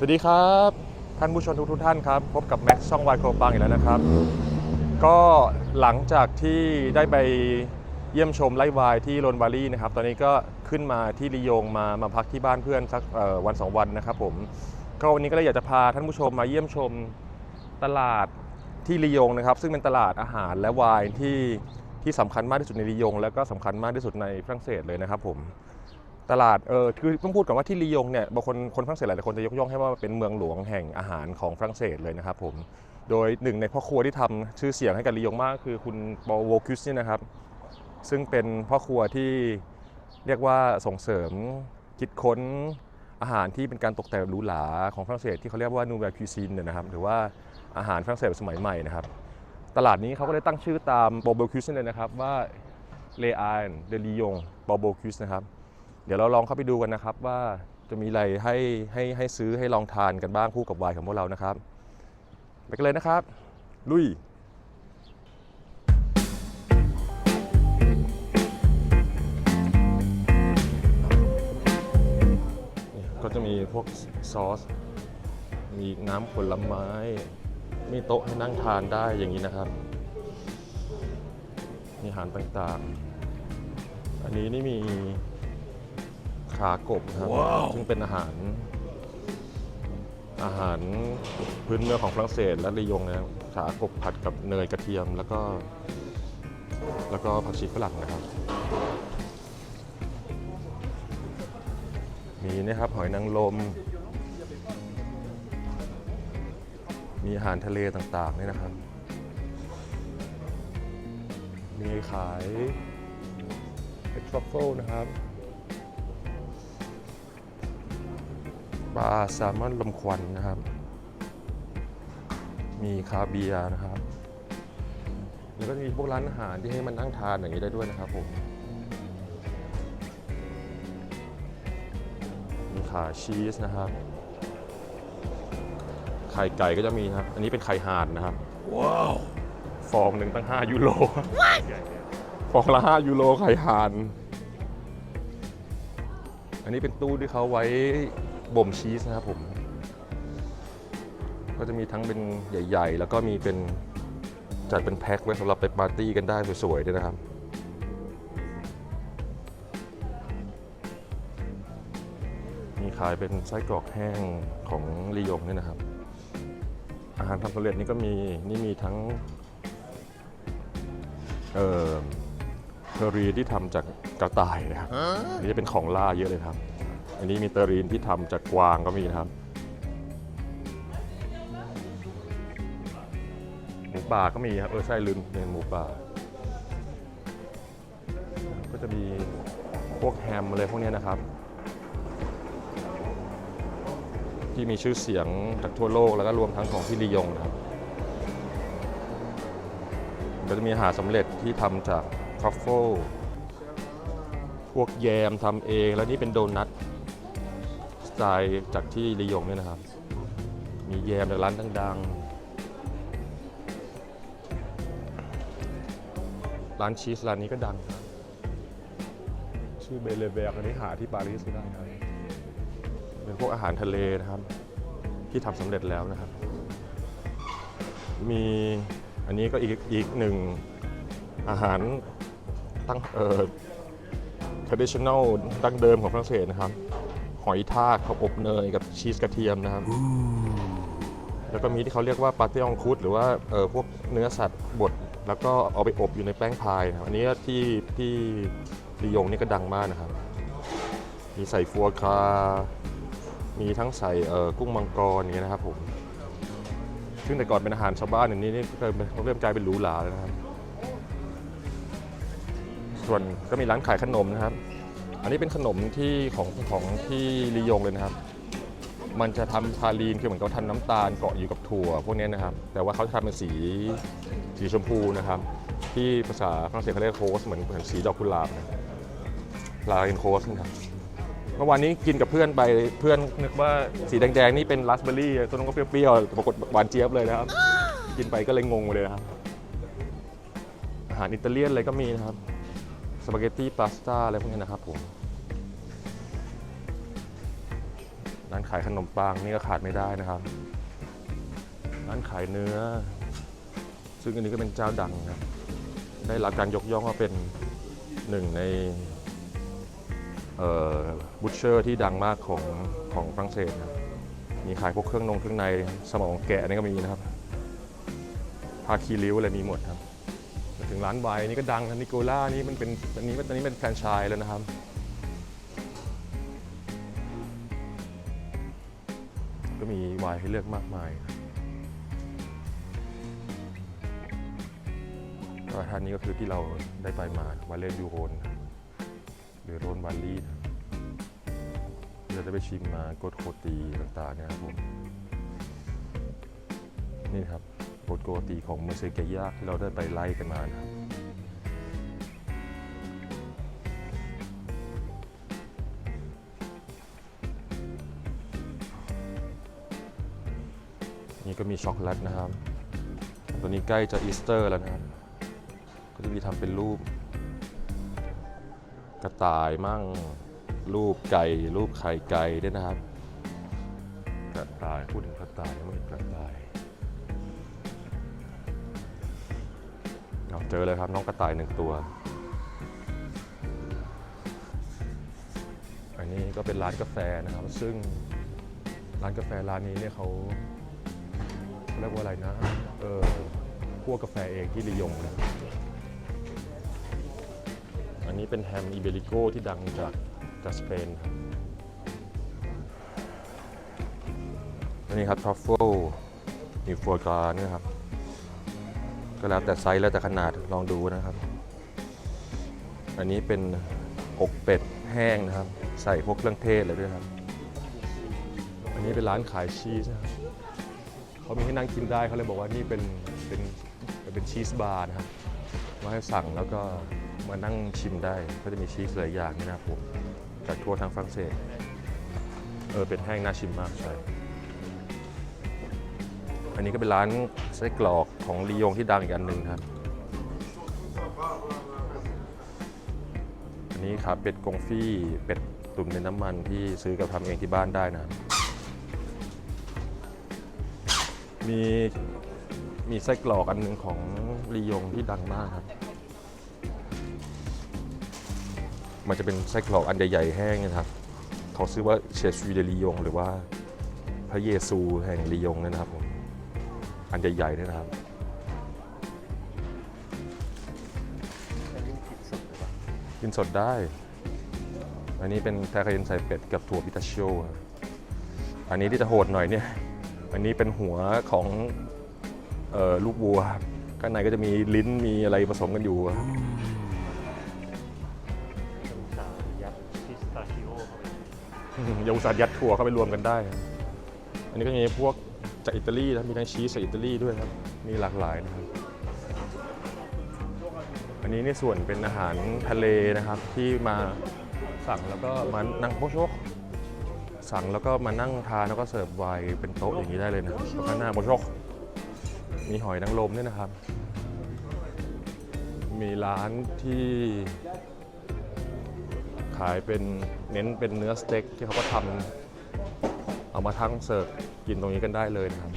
สวัสดีครับ ท่านผู้ชมทุกทท่านครับ พบกับแม็กซ์ช่องวายโคปังอีกแล้วนะครับ ก็หลังจากที่ได้ไปเยี่ยมชมไร่วายที่โรนวารีนะครับ ตอนนี้ก็ขึ้นมาที่ลียงมามาพักที่บ้านเพื่อนสักวันสองวันนะครับผมก็วันนี้ก็เลยอยากจะพาท่านผู้ชมมาเยี่ยมชมตลาดที่ลียงนะครับ ซึ่งเป็นตลาดอาหารและไวน์ที่ที่สำคัญมากที่สุดในลียง แล้วก็สำคัญมากที่สุดในฝรั่งเศสเลยนะครับผม ตลาดเออคือต้องพูดก่อนว่าที่ลียงเนี่ยบางคนคนฝรั่งเศสหลายๆคนจะยกย่องให้ว่าเป็นเมืองหลวงแห่งอาหารของฝรั่งเศสเลยนะครับผมโดยหนึ่งในพ่อครัวที่ทำชื่อเสียงให้กับลียงมากคือคุณปอโวคิสเนี่ยนะครับซึ่งเป็นพ่อครัวที่เรียกว่าส่งเสริมคิดค้นอาหารที่เป็นการตกแต่งหรูหราของฝรั่งเศสที่เขาเรียกว่านูเวลคิซินเนี่ยนะครับหรือว่าอาหารฝรั่งเศสสมัยใหม่นะครับตลาดนี้เขาก็เลยตั้งชื่อตามบอโบคิสเลยนะครับว่าเลอานเดลียงบอโบคิสนะครับ เดี๋ยวเราลองเข้าไปดูกันนะครับว่าจะมีอะไรให้ให้ให้ซื้อให้ลองทานกันบ้างคู่กับไวน์ของพวกเรานะครับ ไปกันเลยนะครับ ลุย ก็จะมีพวกซอส มีน้ำผลไม้ มีโต๊ะให้นั่งทานได้อย่างนี้นะครับ มีอาหารต่างๆ อันนี้นี่มี ขากบนะครับซึ่งเป็นอาหาร อาหารพื้นเมืองของฝรั่งเศสและลียงนะครับขากบผัดกับเนยกระเทียมแล้วก็ แล้วก็ผักชีฝรั่งนะครับ มีนะครับหอยนางรมมีอาหารทะเลต่างๆนี่นะครับ มีขายเป็นทรัฟเฟิลนะครับ ปลาแซลมอนลมควันนะครับ มีคาเบียร์นะครับ แล้วก็จะมีพวกร้านอาหารที่ให้มันนั่งทานอย่างนี้ได้ด้วยนะครับผมมีขาชีสนะครับไข่ไก่ก็จะมีนะครับ อันนี้เป็นไข่ห่านนะครับ ว้าว ฟองหนึ่งตั้ง 5 ยูโร ฟองละ 5 ยูโรไข่ห่าน อันนี้เป็นตู้ที่เขาไว้ บ่มชีสนะครับผม ก็จะมีทั้งเป็นใหญ่ ๆ แล้วก็มีเป็นจัดเป็นแพ็คไว้สำหรับไปปาร์ตี้กันได้สวยๆด้วยนะครับ มีขายเป็นไส้กรอกแห้งของลียงเนี่ยนะครับ อาหารทำสำเร็จนี่ก็มีนี่มีทั้งเอ่อเทอรีนที่ทำจากกระต่ายนะครับอันนี่จะเป็นของล่าเยอะเลยครับ อันนี้มีเตอรีนที่ทำจากกวางก็มีนะครับหมูป่าก็มีครับเออใช่ลืมเป็นหมูป่า ก็จะมีพวกแฮมอะไรพวกนี้นะครับ ที่มีชื่อเสียงจากทั่วโลกแล้วก็รวมทั้งของที่ลียงนะครับก็จะมีอาหารสำเร็จที่ทำจากทรัฟเฟิลพวกแยมทำเอง แล้วนี่เป็นโดนัท สไตล์จากที่ลียงเนี่ยนะครับ มีแยมจากร้านดังๆ ร้านชีสร้านนี้ก็ดังครับ ชื่อเบเลเบกอันนี้หาที่ปารีสก็ได้ครับเป็นพวกอาหารทะเลนะครับ ที่ทำสำเร็จแล้วนะครับ มีอันนี้ก็อีกอีกหนึ่งอาหารตั้งเอ่อ traditional ดั้งเดิมของฝรั่งเศสนะครับ อยทากข้าวอบเนยกับชีสกระเทียมนะครับ แล้วก็มีที่เขาเรียกว่าปาเต้องคุดหรือว่าเออพวกเนื้อสัตว์บดแล้วก็เอาไปอบอยู่ในแป้งพายนะครับอันนี้ที่ที่ลียงนี่ก็ดังมากนะครับ มีใส่ฟัวครามีทั้งใส่เอ่อกุ้งมังกรอย่างเงี้ยนะครับผม ซึ่งแต่ก่อนเป็นอาหารชาวบ้านอย่างนี้นี่เริ่มเริ่มกลายเป็นหรูหราแล้วนะครับ ส่วนก็มีร้านขายขนมนะครับ อันนี้เป็นขนมที่ของของที่ลียงเลยนะครับ มันจะทำพาลีนคือเหมือนกับทำน้ำตาลเกาะอยู่กับถั่วพวกนี้นะครับ แต่ว่าเขาจะทำเป็นสีสีชมพูนะครับ ที่ภาษาฝรั่งเศสเขาเรียกโคสเหมือนเหมือนสีดอกกุหลาบนะลาเรนโคสนะครับเมื่อวานนี้กินกับเพื่อนไปเพื่อนนึกว่าสีแดงๆนี่เป็นราสเบอร์รี่ตัวนั้นก็เปรี้ยวๆปรากฏหวานเจี๊ยบเลยนะครับ กินไปก็เลยงงไปเลยนะครับอาหารอิตาเลียนอะไรก็มีนะครับ ปาเกตตี้พาสต้าอะไรพวกนี้นะครับผมร้านขายขนมปังนี่ก็ขาดไม่ได้นะครับ ร้านขายเนื้อ ซึ่งอันนี้ก็เป็นเจ้าดังนะครับได้รับการยกย่องว่าเป็นหนึ่งในบูชเชอร์ที่ดังมากของของฝรั่งเศสนะมีขายพวกเครื่องนงเครื่องในสมองแกะนี่ก็มีนะครับพาคีริ้วอะไรมีหมดครับ ถึงร้านไวน์นี่ก็ดังนะนิโคล่านี่มันเป็นอันนี้อันนี้เป็นแฟรนไชส์แล้วนะครับ ก็มีไวน์ให้เลือกมากมายครับก็ท่านนี้ก็คือที่เราได้ไปมาวาเลนยูโรนหรือโรนวาลลี่นะเราจะไปชิมมากดโคตีต่างๆนะครับผมนี่ครับ กดโคตีของเมอร์เซเกยาที่เราได้ไปไล่กันมานะนี่ก็มีช็อกโกแลตนะครับ ตัวนี้ใกล้จะอีสเตอร์แล้วนะครับ ก็จะมีทำเป็นรูป กระต่ายมั่ง รูปไก่ รูปไข่ไก่ด้วยนะครับ กระต่ายพูดถึงกระต่ายไม่กระต่าย เอาเจอเลยครับน้องกระต่ายหนึ่งตัว อันนี้ก็เป็นร้านกาแฟนะครับ ซึ่งร้านกาแฟร้านนี้เนี่ยเขาเรียกว่าอะไรนะ เออพวกกาแฟเองที่ลียงนะอันนี้เป็นแฮมอิเบริโกที่ดังจากจากสเปนครับอันนี้ครับทรัฟเฟิลมีฟัวกราเนี่ยครับ ก็แล้วแต่ไซส์แล้วแต่ขนาดลองดูนะครับ อันนี้เป็นอกเป็ดแห้งนะครับ ใส่พวกเครื่องเทศเลยด้วยครับ อันนี้เป็นร้านขายชีสนะครับเขามีให้นั่งกินได้เขาเลยบอกว่านี่เป็นเป็นเป็นชีสบาร์นะครับมาให้สั่งแล้วก็มานั่งชิมได้ก็จะมีชีสหลายอย่างนี่นะครับผมจากทั่วทางฝรั่งเศสเออเป็นแห้งน่าชิมมากใช่ อันนี้ก็เป็นร้านไส้กรอกของลียงที่ดังอีกอันหนึ่งครับ อันนี้ครับเป็ดกงฟี่เป็ดตุ๋นในน้ำมันที่ซื้อกับทำเองที่บ้านได้นะ มีมีไส้กรอกอันหนึ่งของลียงที่ดังมากครับ มันจะเป็นไส้กรอกอันใหญ่ๆแห้งนะครับเขาซื้อว่าเชซูเดลียงหรือว่าพระเยซูแห่งลียงนะครับผม อันใหญ่ๆเนี่ยนะครับกินสดได้ อันนี้เป็นแทคาเยนใส่เป็ดกับถั่วพิตาชิโอครับอันนี้ที่จะโหดหน่อยเนี่ย อันนี้เป็นหัวของเอ่อลูกวัวครับ ข้างในก็จะมีลิ้นมีอะไรผสมกันอยู่ครับสายัดพิสตาชิโอเข้าไปอืมอยาอุตส่าห์ยัดถั่วเข้าไปรวมกันได้ครับอันนี้ก็มีพวก จากอิตาลีนะมีทั้งชีสจากอิตาลีด้วยครับ มีหลากหลายนะครับ อันนี้ในส่วนเป็นอาหารทะเลนะครับที่มาสั่งแล้วก็มานั่งโพชกสั่งแล้วก็มานั่งทานแล้วก็เสิร์ฟไวน์เป็นโต๊ะอย่างนี้ได้เลยนะครับแล้วก็หน้าโพชกมีหอยนางรมด้วยนะครับ มีร้านที่ขายเป็นเน้นเป็นเนื้อสเต็กที่เขาก็ทำเอามาทั้งเสิร์ฟ กินตรงนี้กันได้เลยนะครับ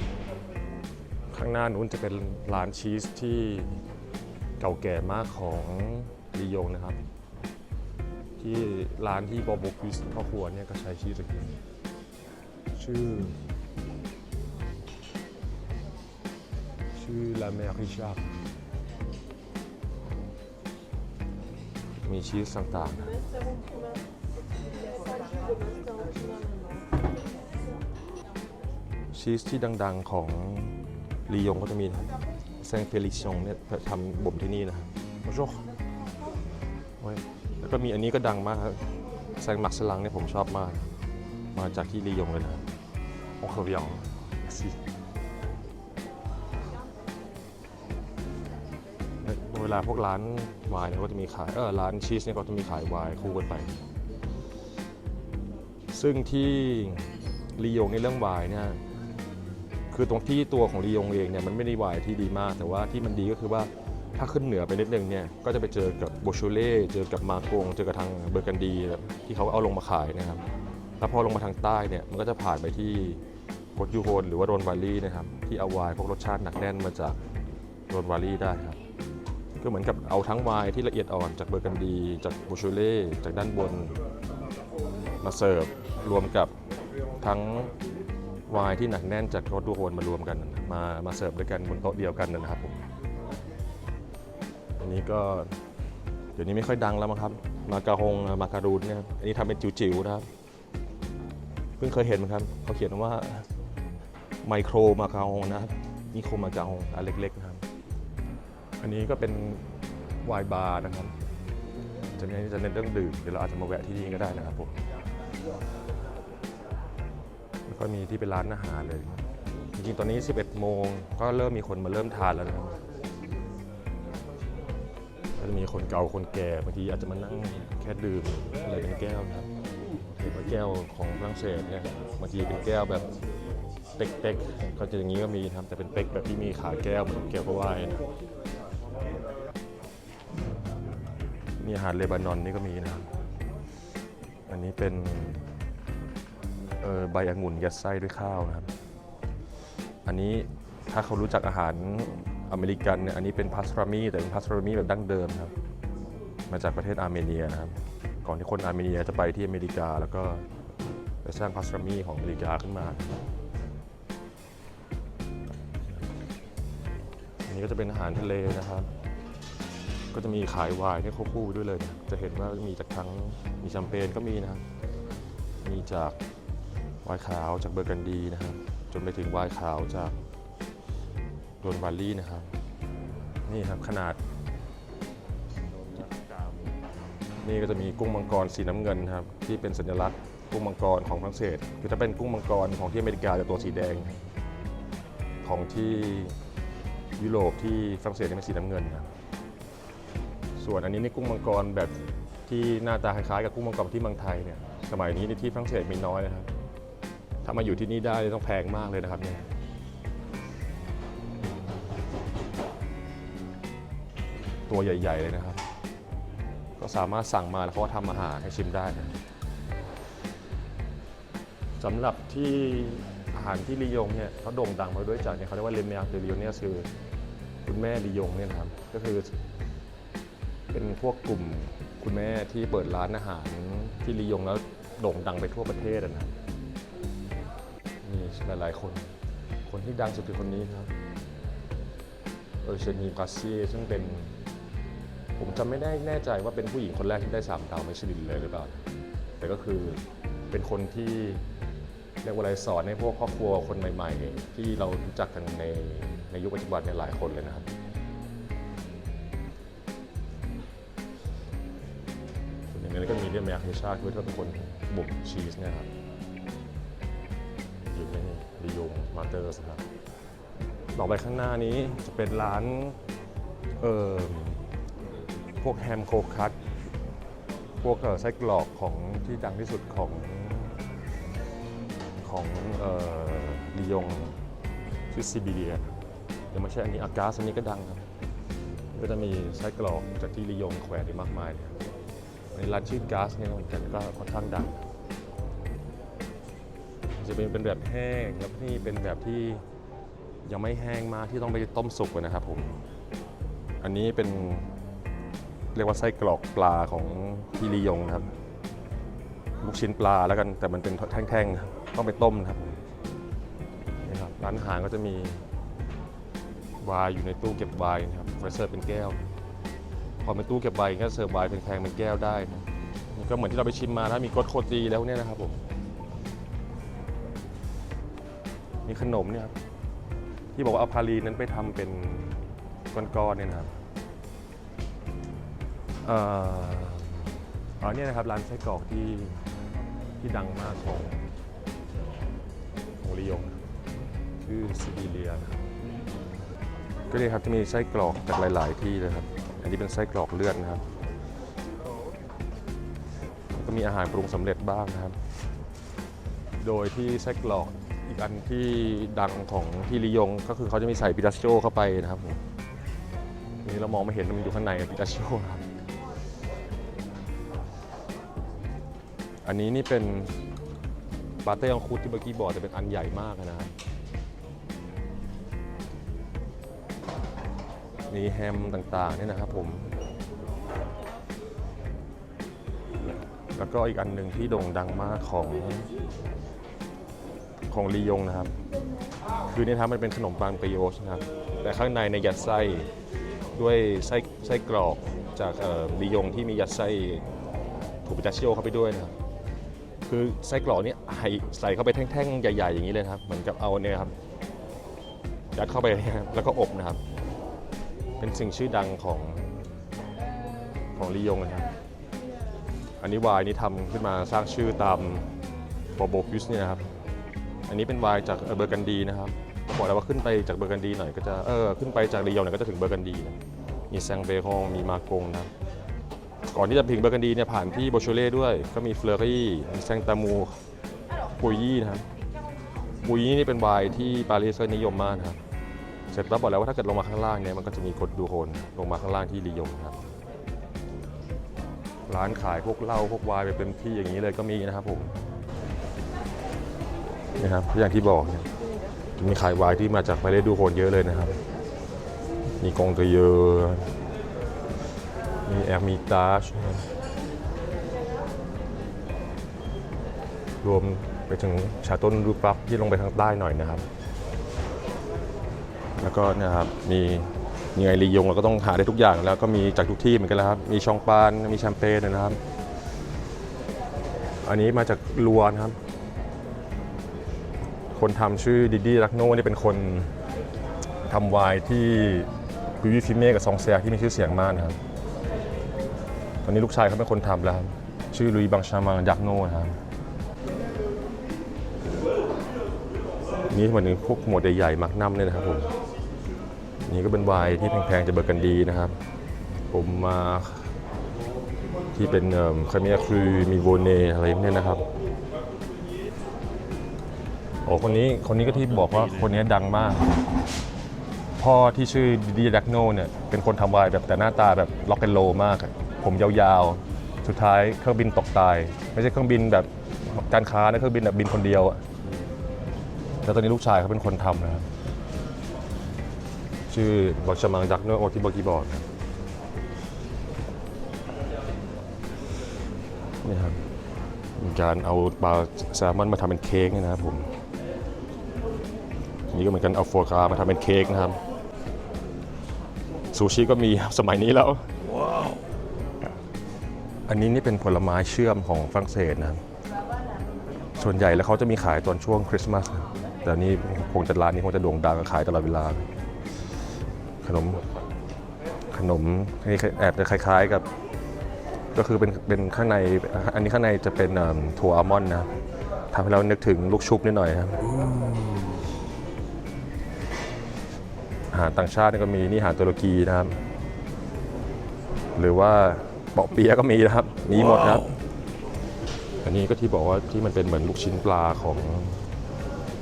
ข้างหน้านู้นจะเป็นร้านชีสที่เก่าแก่มากของลียงนะครับ ที่ร้านที่บอบูคิสพ่อครัวเนี่ยก็ใช้ชีสจากนี้ชื่อ ชื่อลาเมริชามีชีสต่างๆ ชีสที่ดัง ๆของลียงก็จะมีแซงเฟลิชงเนี่ยทำบ่มที่นี่นะโอ้โหแล้วก็มีอันนี้ก็ดังมากครับแซงมักสลังเนี่ยผมชอบมาก มาจากที่ลียงเลยนะโอ้เขาเวียงสิเวลาพวกร้านวน์เนี่ยก็จะมีขายเออร้านชีสเนี่ยก็จะมีขายวน์คู่กันไป ซึ่งที่ลียงในเรื่องวน์เนี่ย คือตรงที่ตัวของลียงเองเนี่ยมันไม่ได้วน์ที่ดีมาก แต่ว่าที่มันดีก็คือว่าถ้าขึ้นเหนือไปนิดนึงเนี่ยก็จะไปเจอกับโบชูเล่เจอกับมาโกง เจอกับทางเบอร์กันดีที่เขาเอาลงมาขายนะครับแล้วพอลงมาทางใต้เนี่ยมันก็จะผ่านไปที่โคดยูโฮนหรือว่าโรนวาลีนะครับที่เอาวน์พวกรสชาติหนักแน่นมาจากโรนวาลีได้ครับก็เหมือนกับเอาทั้งวน์ที่ละเอียดอ่อนจากเบอร์กันดี จากบูชูเล่จากด้านบนมาเสิร์ฟรวมกับทั้ง ไวน์ที่หนักแน่นจากโคดยูโฮนมารวมกันมามาเสิร์ฟด้วยกันบนโต๊ะเดียวกันนะครับผมอันนี้ก็เดี๋ยวนี้ไม่ค่อยดังแล้วมั้งครับ มากาฮงมาการูนเนี่ยอันนี้ทำเป็นจิ๋วๆนะครับ เพิ่งเคยเห็นมั้งครับเขาเขียนว่าไมโครมาคาฮงนะครับนี่โครมาคาฮงอันเล็กๆนะครับ อันนี้ก็เป็นไวน์บาร์นะครับจะเน้นจะเน้นเรื่องดื่มเดี๋ยวเราอาจจะมาแวะที่นี่ก็ได้นะครับผม แล้วก็มีที่เป็นร้านอาหารเลย จริงๆ ตอนนี้ 11 โมงก็เริ่มมีคนมาเริ่มทานแล้วนะครับก็จะมีคนเก่าคนแก่บางทีอาจจะมานั่งแค่ดื่มอะไรเป็นแก้วนะครับเห็นว่าแก้วของฝรั่งเศสเนี่ยบางทีเป็นแก้วแบบเป๊กๆก็จะอย่างนี้ก็มีนะครับแต่เป็นเป๊กแบบที่มีขาแก้วเหมือนแก้วก็ว่ายนะมีอาหารเลบานอนนี่ก็มีนะครับอันนี้เป็น ใบองุ่นยัดไส้ด้วยข้าวนะครับ อันนี้ถ้าเขารู้จักอาหารอเมริกันเนี่ยอันนี้เป็นพาสตรามีแต่เป็นพาสตรามีแบบดั้งเดิมครับ มาจากประเทศอาร์เมเนียนะครับ ก่อนที่คนอาร์เมเนียจะไปที่อเมริกาแล้วก็ไปสร้างพาสตรามีของอเมริกาขึ้นมา อันนี้ก็จะเป็นอาหารทะเลนะครับ ก็จะมีขายวน์เนี่ควบคู่ไปด้วยเลยนะจะเห็นว่ามีจากทั้งมีแชมเปญก็มีนะครับมีจาก ไวน์ขาวจากเบอร์กันดีนะครับ จนไปถึงไวน์ขาวจากโดนวาลลี่นะครับ นี่ครับขนาด นี่ก็จะมีกุ้งมังกรสีน้ำเงินครับ ที่เป็นสัญลักษณ์กุ้งมังกรของฝรั่งเศสคือถ้าเป็นกุ้งมังกรของที่อเมริกาจะตัวสีแดง ของที่ยุโรปที่ฝรั่งเศสจะเป็นสีน้ำเงินครับ ส่วนอันนี้นี่กุ้งมังกรแบบที่หน้าตาคล้ายๆกับกุ้งมังกรที่เมืองไทยเนี่ยสมัยนี้ในที่ฝรั่งเศสมีน้อยนะครับ ถ้ามาอยู่ที่นี่ได้ต้องแพงมากเลยนะครับเนี่ยตัวใหญ่ ๆ เลยนะครับ ก็สามารถสั่งมาแล้วเขาก็ทำอาหารให้ชิมได้นะสำหรับที่อาหารที่ลียงเนี่ยเขาโด่งดังมาด้วยจากเนี่ยเขาเรียกว่าเลเมียร์เดลียงเนี่ยคือคุณแม่ลียงเนี่ยนะครับ ก็คือ เป็นพวกกลุ่มคุณแม่ที่เปิดร้านอาหารที่ลียงแล้วโด่งดังไปทั่วประเทศอะนะมี หลายๆ คน คนที่ดังสุดคือคนนี้ครับเออเชนีกาซีซึ่งเป็น ผมจำไม่ได้แน่ใจว่าเป็นผู้หญิงคนแรกที่ได้สามดาวมิชลินเลยหรือเปล่า แต่ก็คือเป็นคนที่เรียกว่าอะไรสอนให้พวกครอบครัวคนใหม่ ๆ ที่เรารู้จักกันในในยุคปัจจุบันเนี่ยหลายคนเลยนะครับอย่างนี้ก็มีเรียมแมคเฮชาด้วยที่เป็นคนบุกชีสเนี่ยครับ เตอร์สครับต่อไปข้างหน้านี้จะเป็นร้านเอ่อพวกแฮมโคคัตพวกไส้กรอกของที่ดังที่สุดของของเอ่อดิยงชื่อซิบิเลียยังไม่ใช่อันนี้อากาสอันนี้ก็ดังครับ ก็จะมีไส้กรอกจากที่ลียงแขวนี่มากมายเลยครับในร้านชื่อกาซเนี่ยเหมือนกันก็ค่อนข้างดัง จะเป็นเป็นแบบแห้งแล้วนี่เป็นแบบที่ยังไม่แห้งมากที่ต้องไปต้มสุกนะครับผมอันนี้เป็นเรียกว่าไส้กรอกปลาของที่ลียงนะครับลูกชิ้นปลาแล้วกันแต่มันเป็นแท่งๆต้องไปต้มนะครับนี่ครับร้านอาหารก็จะมีไวน์อยู่ในตู้เก็บไวน์นะครับไว้เสิร์ฟเป็นแก้ว พอเป็นตู้เก็บไวน์ก็เสิร์ฟไวน์แพงๆเป็นแก้วได้นะนี่ก็เหมือนที่เราไปชิมมาถ้ามีกดโคตรีแล้วเนี่ยนะครับผมีขนมเนี่ยครับที่บอกว่าเอาพาลีนั้นไปทำเป็นก้อนๆเนี่ยนะครับเอ่ออ๋อเนี่ยนะครับร้านไส้กรอกที่ที่ดังมากของของลียงชื่อซิบิเลียนะครับก็เลยครับจะมีไส้กรอกจากหลาย ๆ ที่เลยครับ อันนี้เป็นไส้กรอกเลือดนะครับ ก็มีอาหารปรุงสำเร็จบ้างนะครับ โดยที่ไส้กรอก อีกอันที่ดังของที่ลิยงก็คือเขาจะมีใส่ปิตาชโอเข้าไปนะครับผมนี่เรามองไม่เห็นมันอยู่ข้างในปิตาชโอครับอันนี้นี่เป็นปาเต้องคุดที่เมื่อกี้บอกแต่เป็นอันใหญ่มากนะครับมีแฮมต่างๆเนี่ยนะครับผม แล้วก็อีกอันหนึ่งที่โด่งดังมากของ ของลียงนะครับ คือเนี่ยครับมันเป็นขนมปังปริโอชนะครับ แต่ข้างในในยัดไส้ด้วยไส้ไส้กรอกจากลียงที่มียัดไส้ถูกปิตาชิโอเข้าไปด้วยนะครับ คือไส้กรอกนี่ใส่เข้าไปแท่งๆ ใหญ่ ๆ อย่างนี้เลยนะครับ เหมือนกับเอาเนี่ยครับยัดเข้าไปนะครับแล้วก็อบนะครับ เป็นสิ่งชื่อดังของของลียงนะครับ อันนี้วน์นี่ทำขึ้นมาสร้างชื่อตามบอโบฟิสเนี่ยนะครับ อันนี้เป็นไวน์จากเบอร์กันดีนะครับบอกแล้วว่าขึ้นไปจากเบอร์กันดีหน่อยก็จะเออขึ้นไปจากรียองหน่อยก็จะถึงเบอร์กันดีนะมีแซงเบฮองมีมากงนะครับก่อนที่จะถึงเบอร์กันดีเนี่ยผ่านที่โบโชเล่ด้วย ก็มีเฟลอรี่มีแซงตามูปุยยี่นะครับปุยยี่นี่เป็นไวน์ที่ปารีสก็นิยมมากนะครับเสร็จแล้วบอกแล้วว่าถ้าเกิดลงมาข้างล่างเนี่ยมันก็จะมีกดดูโฮนลงมาข้างล่างที่รียงนะครับร้านขายพวกเหล้าพวกไวน์แบบเต็มที่อย่างนี้เลยก็มีนะครับผม นี่ครับอย่างที่บอกเนี่ยมีขายวน์ที่มาจากไปได้ดูโคนเยอะเลยนะครับ มีกองเตเยอร์มีแอร์มิตาชรวมไปถึงชาต้นรูปักที่ลงไปทางใต้หน่อยนะครับ แล้วก็นะครับมียังไงลียงเราก็ต้องหาได้ทุกอย่างแล้วก็มีจากทุกที่เหมือนกันแล้วครับ มีชองปานมีแชมเปญนะครับ อันนี้มาจากลัวนะครับ คนทำชื่อดิดี้รักโน่นี่เป็นคนทำไวน์ที่บิวิฟิเม่กับซองเซียที่มีชื่อเสียงมากนะครับ ตอนนี้ลูกชายเขาเป็นคนทำแล้วครับ ชื่อลุยบังชามังยักโน่นะครับ นี่เหมือนพวกหมวดใหญ่ๆมักนัมเนี่ยนะครับผมนี่ก็เป็นไวน์ที่แพงๆจะเบิกกันดีนะครับ ผมมาที่เป็นเคาเมียคือมีโวเนอะไรพวกเนี้ยนะครับ คนนี้คนนี้ก็ที่บอกว่าคนนี้ดังมาก พ่อที่ชื่อดิดีดักโนเนี่ยเป็นคนทำวน์แบบแต่หน้าตาแบบล็อกแอนโลมากอะผมยาวๆ สุดท้ายเครื่องบินตกตาย ไม่ใช่เครื่องบินแบบการค้านะเครื่องบินแบบบินคนเดียวอะแล้วตอนนี้ลูกชายเขาเป็นคนทำนะครับชื่อบักชมังดักเนโอที่บอกีบอร์ดนี่ครับมีการเอาปลาแซลมอนมาทำเป็นเค้กเนี่ยนะครับผม นี่ก็เหมือนกันเอาโฟกรามาทำเป็นเค้กนะครับ ซูชิก็มีสมัยนี้แล้ว อันนี้นี่เป็นผลไม้เชื่อมของฝรั่งเศสนะครับ ส่วนใหญ่แล้วเขาจะมีขายตอนช่วงคริสต์มาสนะแต่นี่คงจะร้านนี้คงจะโด่งดังขายตลอดเวลา ขนมขนมนี่แอบจะคล้าย ๆกับ ก็คือเป็นเป็นข้างใน อันนี้ข้างในจะเป็นถั่วอัลมอนด์นะทำให้เรานึกถึงลูกชุบนิดหน่อยครับ อาหารต่างชาตินี่ก็มีนี่อาหารตุรกีนะครับ หรือว่าเปาะเปียะก็มีนะครับ มีหมดครับ อันนี้ก็ที่บอกว่าที่มันเป็นเหมือนลูกชิ้นปลาของ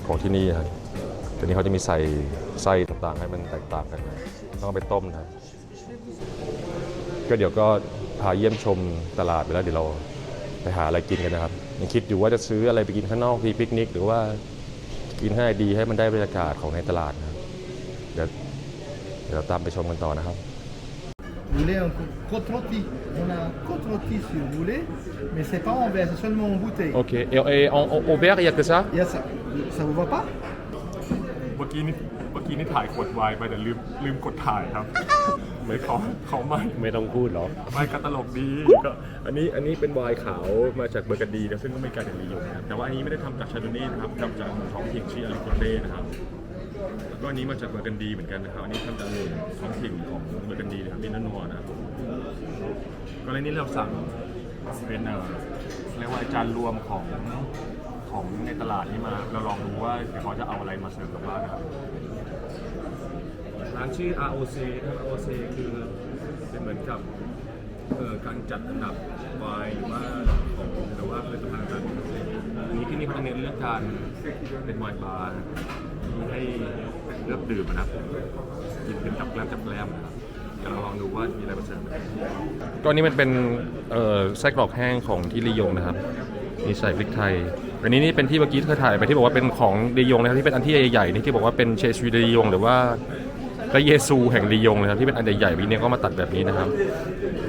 ของที่นี่ครับแต่นี้เขาจะมีใส่ไส้ต่างๆ ให้มันแตกต่างกันนะต้องเอาไปต้มนะครับ ก็เดี๋ยวก็พาเยี่ยมชมตลาดไปแล้วเดี๋ยวเราไปหาอะไรกินกันนะครับยังคิดอยู่ว่าจะซื้ออะไรไปกินข้างนอกทีปิกนิก หรือว่ากินให้ดีให้มันได้บรรยากาศของในตลาดนะครับ เดี๋ยวเดี๋ยวเราตามไปชมกันต่อนะครับ Vous voulez un côte rôti On a un côte rôti si vous voulez, mais c'est pas en verre, c'est seulement en bouteille. โอเคเอเออเวร์ il y a que ça Il y a ça. Ça vous va pas เมื่อกี้นี่เมื่อกี้นี่ถ่ายกดวายไปแต่ลืมลืมกดถ่ายครับ ไม่เขาเขาไม่ไม่ต้องพูดหรอกไม่ก็ตลกดีก็อันนี้อันนี้เป็นไวน์ขาวมาจากเบอร์กันดีนะซึ่งก็ไม่ไกลจากลียงนะครับแต่ว่าอันนี้ไม่ได้ทำจากชาโดเน่นะครับทำจากท้องถิ่นชื่ออลิโกเต้นะครับแล้ว ก็อันนี้มาจากเบอร์กันดีเหมือนกันนะครับอันนี้ทำจากท้องถิ่นของเบอร์กันดีนะครับมินนัวนะครับก็เลยนี่เราสั่งเป็นเอ่อเรียกว่าจานรวมของของในตลาดนี้มา เราลองดูว่าเดี๋ยวเขาจะเอาอะไรมาเสิร์ฟกับบ้านนะครับ ร้านชื่อ ROC นะครับ ROC คือเป็นเหมือนกับเอ่อการจัดอันดับไวน์หรือว่าของหรือว่าผลิตภัณฑ์การอันนี้ที่นี่เขาจะเน้นเรื่องการเป็นไวน์บาร์ที่ให้ เลือกดื่มนะครับกินเป็นกับแกล้มกับแกล้มนะครับเดี๋ยวเราลองดูว่ามีอะไรมาเสริมก็นี้มันเป็นเอ่อไส้กรอกแห้งของที่ลียงนะครับ มีใส่พริกไทย อันนี้นี่เป็นที่เมื่อกี้เคยถ่ายไปที่บอกว่าเป็นของดียงนะครับที่เป็นอันที่ใหญ่ๆนี่ที่บอกว่าเป็นเชสวีดียงหรือว่าพระเยซูแห่งดียงนะครับที่เป็นอันใหญ่ๆวิเนี่ยก็มาตัดแบบนี้นะครับ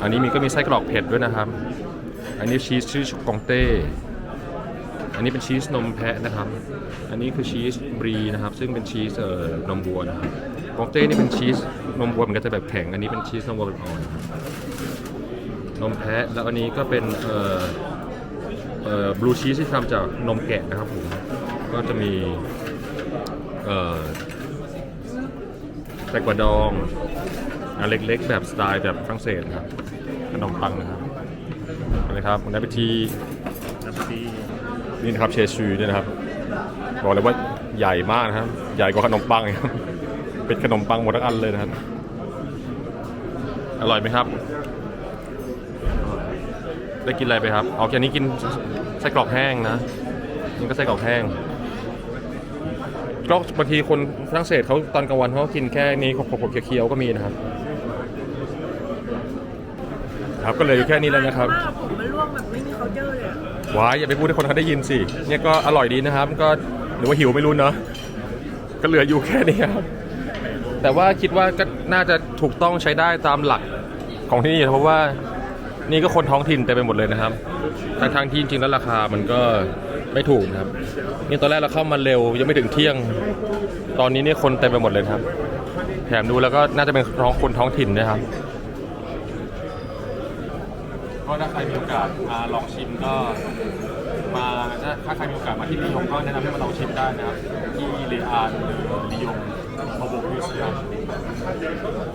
อันนี้มีก็มีไส้กรอกเผ็ดด้วยนะครับ อันนี้ชีสชื่อกองเต้ อันนี้เป็นชีสนมแพะนะครับ อันนี้คือชีสบรีนะครับ ซึ่งเป็นชีสเอ่อนมวัวนะครับกองเต้นี่เป็นชีสนมวัวมันก็จะแบบแข็ง อันนี้เป็นชีสนมวัวแบบอ่อนนมแพะ แล้วอันนี้ก็เป็นเอ่อเอ่อบลูชีสที่ทำจากนมแกะนะครับผม ก็จะมีเอ่อแตงกวาดองอันเล็กๆ แบบสไตล์แบบฝรั่งเศสนะครับขนมปังนะครับอะไรครับคุณได้ไปที นี่นะครับเชชูเนี่ยนะครับบอกเลยว่าใหญ่มากนะครับ ใหญ่กว่าขนมปังครับเป็นขนมปังหมดทั้งอันเลยนะครับ อร่อยไหมครับ ได้กินอะไรไปครับเอาแค่นี้กินไส้กรอกแห้งนะนี่ก็ไส้กรอกแห้งก็บางทีคนฝรั่งเศสเขาตอนกลางวันเขากินแค่นี้ขบๆเคี้ยวๆก็มีนะครับ ครับก็เลยแค่นี้แล้วนะครับผมมันร่วงแบบไม่มีเขาเจอเลย ว้ายอย่าไปพูดให้คนเขาได้ยินสิ เนี่ยก็อร่อยดีนะครับ ก็หรือว่าหิวไม่รู้เนาะ ก็เหลืออยู่แค่นี้ครับ แต่ว่าคิดว่าก็น่าจะถูกต้องใช้ได้ตามหลักของที่นี่เพราะว่านี่ก็คนท้องถิ่นเต็มไปหมดเลยนะครับทางทางที่จริงแล้วราคามันก็ไม่ถูกนะครับ นี่ตอนแรกเราเข้ามาเร็วยังไม่ถึงเที่ยง ตอนนี้เนี่ยคนเต็มไปหมดเลยครับ แถมดูแล้วก็น่าจะเป็นท้องคนท้องถิ่นนะครับ ก็ถ้าใครมีโอกาสมาลองชิมก็มาถ้าใครมีโอกาสมาที่ลียงก็แนะนำให้มาลองชิมได้นะครับที่เลอาหรือลียงมาโบกิสครับ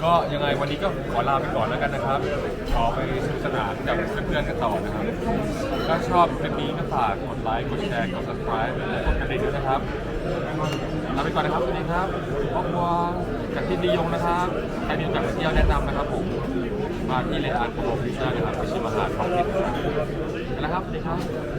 ก็ยังไงวันนี้ก็ขอลาไปก่อนแล้วกันนะครับ ขอไปสนุกสนานกับเพื่อนๆกันต่อนะครับ ถ้าชอบคลิปนี้ก็ฝากกดไลค์ กดแชร์ กด subscribe และกดกระดิ่งด้วยนะครับลาไปก่อนนะครับสวัสดีครับครอบครัวจากที่ลียงนะครับใครมีโอกาสมาเที่ยวแนะนำนะครับผม มาที่เลขานโปรฟิชนะครับไปชิมอาหารของถิ่นกันนะครับสวัสดีครับ